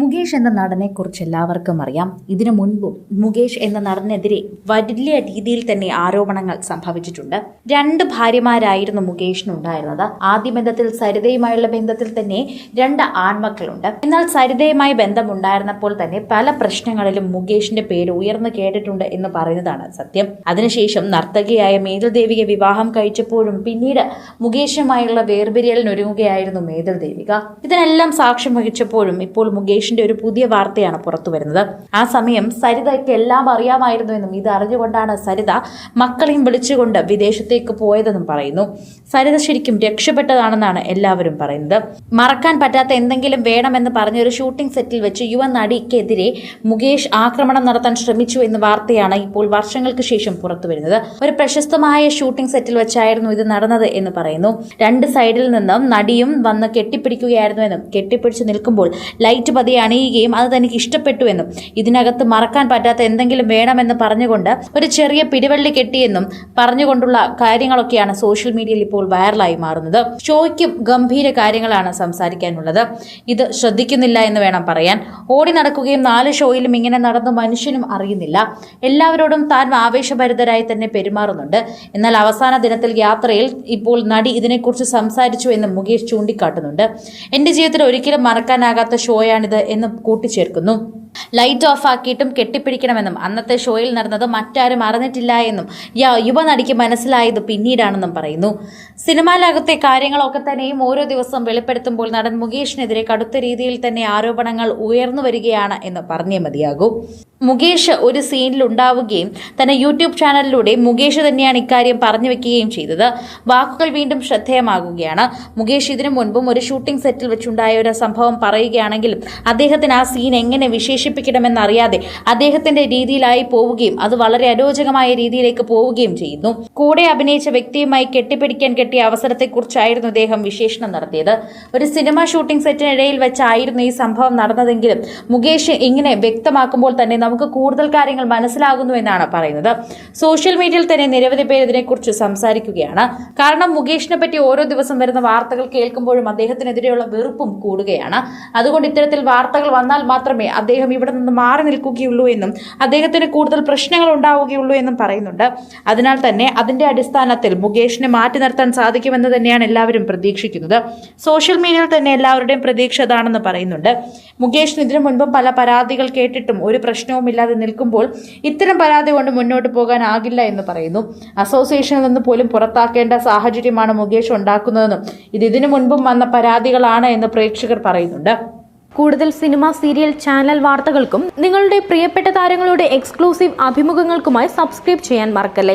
മുകേഷ് എന്ന നടനെ കുറിച്ച് എല്ലാവർക്കും അറിയാം. ഇതിനു മുൻപും മുകേഷ് എന്ന നടനെതിരെ വലിയ രീതിയിൽ തന്നെ ആരോപണങ്ങൾ സംഭവിച്ചിട്ടുണ്ട്. രണ്ട് ഭാര്യമാരായിരുന്നു മുകേഷിനുണ്ടായിരുന്നത് ആദ്യ ബന്ധത്തിൽ സരിതയുമായുള്ള ബന്ധത്തിൽ തന്നെ രണ്ട് ആൺമക്കളുണ്ട്. എന്നാൽ സരിതയുമായി ബന്ധമുണ്ടായിരുന്നപ്പോൾ തന്നെ പല പ്രശ്നങ്ങളിലും മുകേഷിന്റെ പേര് ഉയർന്നു കേട്ടിട്ടുണ്ട് എന്ന് പറയുന്നതാണ് സത്യം. അതിനുശേഷം നർത്തകിയായ മേതൽ വിവാഹം കഴിച്ചപ്പോഴും പിന്നീട് മുകേഷുമായുള്ള വേർപിരിയലിനൊരുങ്ങുകയായിരുന്നു മേതൽ ദേവിക ഇതിനെല്ലാം സാക്ഷ്യം വഹിച്ചപ്പോഴും ഇപ്പോൾ മുകേഷിന്റെ ഒരു പുതിയ വാർത്തയാണ് പുറത്തു വരുന്നത്. ആ സമയം സരിതയ്ക്ക് എല്ലാം അറിയാമായിരുന്നുവെന്നും ഇത് അറിഞ്ഞുകൊണ്ടാണ് സരിത മക്കളെയും വിളിച്ചുകൊണ്ട് വിദേശത്തേക്ക് പോയതെന്നും പറയുന്നു. സരിത ശരിക്കും രക്ഷപ്പെട്ടതാണെന്നാണ് എല്ലാവരും പറയുന്നത്. മറക്കാൻ പറ്റാത്ത എന്തെങ്കിലും വേണമെന്ന് പറഞ്ഞ ഒരു ഷൂട്ടിംഗ് സെറ്റിൽ വെച്ച് യുവ നടിക്കെതിരെ മുകേഷ് ആക്രമണം നടത്താൻ ശ്രമിച്ചു എന്ന വാർത്തയാണ് ഇപ്പോൾ വർഷങ്ങൾക്ക് ശേഷം പുറത്തു വരുന്നത്. ഒരു പ്രശസ്തമായ ഷൂട്ടിംഗ് സെറ്റിൽ വെച്ചായിരുന്നു ഇത് നടന്നത് എന്ന് പറയുന്നു. രണ്ട് സൈഡിൽ നിന്നും നടിയും വന്ന് കെട്ടിപ്പിടിക്കുകയായിരുന്നുവെന്നും കെട്ടിപ്പിടിച്ച് നിൽക്കുമ്പോൾ ലൈറ്റ് പതിയെ അണിയുകയും അത് തനിക്ക് ഇഷ്ടപ്പെട്ടുവെന്നും ഇതിനകത്ത് മറക്കാൻ പറ്റാത്ത എന്തെങ്കിലും വേണമെന്ന് പറഞ്ഞുകൊണ്ട് ഒരു ചെറിയ പിടിവള്ളി കെട്ടിയെന്നും പറഞ്ഞുകൊണ്ടുള്ള കാര്യങ്ങളൊക്കെയാണ് സോഷ്യൽ മീഡിയയിൽ ഇപ്പോൾ വൈറലായി മാറുന്നത്. ഷോയ്ക്കും ഗംഭീര കാര്യങ്ങളാണ് സംസാരിക്കാനുള്ളത്. ഇത് ശ്രദ്ധിക്കുന്നില്ല എന്ന് വേണം പറയാൻ. ഓടി നടക്കുകയും നാല് ഷോയിലും ഇങ്ങനെ നടന്നു മനുഷ്യനും അറിയുന്നില്ല. എല്ലാവരോടും താൻ ആവേശഭരിതരായി തന്നെ പെരുമാറുന്നുണ്ട്. എന്നാൽ അവസാന ദിനത്തിൽ യാത്രയിൽ ഇപ്പോൾ നടി ഇതിനെക്കുറിച്ച് സംസാരിച്ചു എന്ന് മുകേഷ് ചൂണ്ടിക്കാട്ടുന്നുണ്ട്. എന്റെ ജീവിതത്തിൽ ഒരിക്കലും മറക്കാനാകാത്ത ഷോയാണിത് എന്ന് കൂട്ടിച്ചേർക്കുന്നു. ലൈറ്റ് ഓഫ് ആക്കിയിട്ടും കെട്ടിപ്പിടിക്കണമെന്നും അന്നത്തെ ഷോയിൽ നടന്നത് മറ്റാരും അറിഞ്ഞിട്ടില്ല എന്നും യുവനടിക്ക് മനസ്സിലായത് പിന്നീടാണെന്നും പറയുന്നു. സിനിമാ ലോകത്തെ കാര്യങ്ങളൊക്കെ തന്നെയും ഓരോ ദിവസം വെളിപ്പെടുത്തുമ്പോൾ നടൻ മുകേഷിനെതിരെ കടുത്ത രീതിയിൽ തന്നെ ആരോപണങ്ങൾ ഉയർന്നു വരികയാണ് എന്ന് പറഞ്ഞേ മതിയാകൂ. മുകേഷ് ഒരു സീനിൽ ഉണ്ടാവുകയും തന്നെ യൂട്യൂബ് ചാനലിലൂടെ മുകേഷ് തന്നെയാണ് ഇക്കാര്യം പറഞ്ഞു വെക്കുകയും ചെയ്തത്. വാക്കുകൾ വീണ്ടും ശ്രദ്ധേയമാകുകയാണ്. മുകേഷ് ഇതിനു മുൻപും ഒരു ഷൂട്ടിംഗ് സെറ്റിൽ വെച്ചുണ്ടായ ഒരു സംഭവം പറയുകയാണെങ്കിലും അദ്ദേഹത്തിന് ആ സീൻ എങ്ങനെ വിശേഷിപ്പിക്കണമെന്നറിയാതെ അദ്ദേഹത്തിന്റെ രീതിയിലായി പോവുകയും അത് വളരെ അരോചകമായ രീതിയിലേക്ക് പോവുകയും ചെയ്യുന്നു. കൂടെ അഭിനയിച്ച വ്യക്തിയുമായി കെട്ടിപ്പിടിക്കാൻ കെട്ടിയ അവസരത്തെക്കുറിച്ചായിരുന്നു അദ്ദേഹം വിശേഷണം നടത്തിയത്. ഒരു സിനിമ ഷൂട്ടിംഗ് സെറ്റിനിടയിൽ വെച്ചായിരുന്നു ഈ സംഭവം നടന്നതെങ്കിലും മുകേഷ് ഇങ്ങനെ വ്യക്തമാക്കുമ്പോൾ തന്നെ നമുക്ക് കൂടുതൽ കാര്യങ്ങൾ മനസ്സിലാകുന്നു എന്നാണ് പറയുന്നത്. സോഷ്യൽ മീഡിയയിൽ തന്നെ നിരവധി പേർ ഇതിനെക്കുറിച്ച് സംസാരിക്കുകയാണ്. കാരണം മുകേഷിനെ പറ്റി ഓരോ ദിവസം വരുന്ന വാർത്തകൾ കേൾക്കുമ്പോഴും അദ്ദേഹത്തിനെതിരെയുള്ള വെറുപ്പും കൂടുകയാണ്. അതുകൊണ്ട് ഇത്തരത്തിൽ വാർത്തകൾ വന്നാൽ മാത്രമേ അദ്ദേഹം ഇവിടെ നിന്ന് മാറി നിൽക്കുകയുള്ളൂ എന്നും അദ്ദേഹത്തിന് കൂടുതൽ പ്രശ്നങ്ങൾ ഉണ്ടാവുകയുള്ളൂ എന്നും പറയുന്നുണ്ട്. അതിനാൽ തന്നെ അതിന്റെ അടിസ്ഥാനത്തിൽ മുകേഷിനെ മാറ്റി നിർത്താൻ സാധിക്കുമെന്ന് തന്നെയാണ് എല്ലാവരും പ്രതീക്ഷിക്കുന്നത്. സോഷ്യൽ മീഡിയയിൽ തന്നെ എല്ലാവരുടെയും പ്രതീക്ഷ അതാണെന്ന് പറയുന്നുണ്ട്. മുകേഷിന് ഇതിനു മുൻപും പല പരാതികൾ കേട്ടിട്ടും ഒരു പ്രശ്നവുമില്ലാതെ നിൽക്കുമ്പോൾ ഇത്തരം പരാതി കൊണ്ട് മുന്നോട്ട് പോകാനാകില്ല എന്ന് പറയുന്നു. അസോസിയേഷനിൽ നിന്ന് പോലും പുറത്താക്കേണ്ട സാഹചര്യമാണ് മുകേഷ് ഉണ്ടാക്കുന്നതെന്നും ഇത് ഇതിനു മുൻപും വന്ന പരാതികളാണ് എന്ന് പ്രേക്ഷകർ പറയുന്നുണ്ട്. കൂടുതൽ സിനിമ സീരിയൽ ചാനൽ വാർത്തകൾക്കും നിങ്ങളുടെ പ്രിയപ്പെട്ട താരങ്ങളുടെ എക്സ്ക്ലൂസീവ് അഭിമുഖങ്ങൾക്കുമായി സബ്സ്ക്രൈബ് ചെയ്യാൻ മറക്കല്ലേ?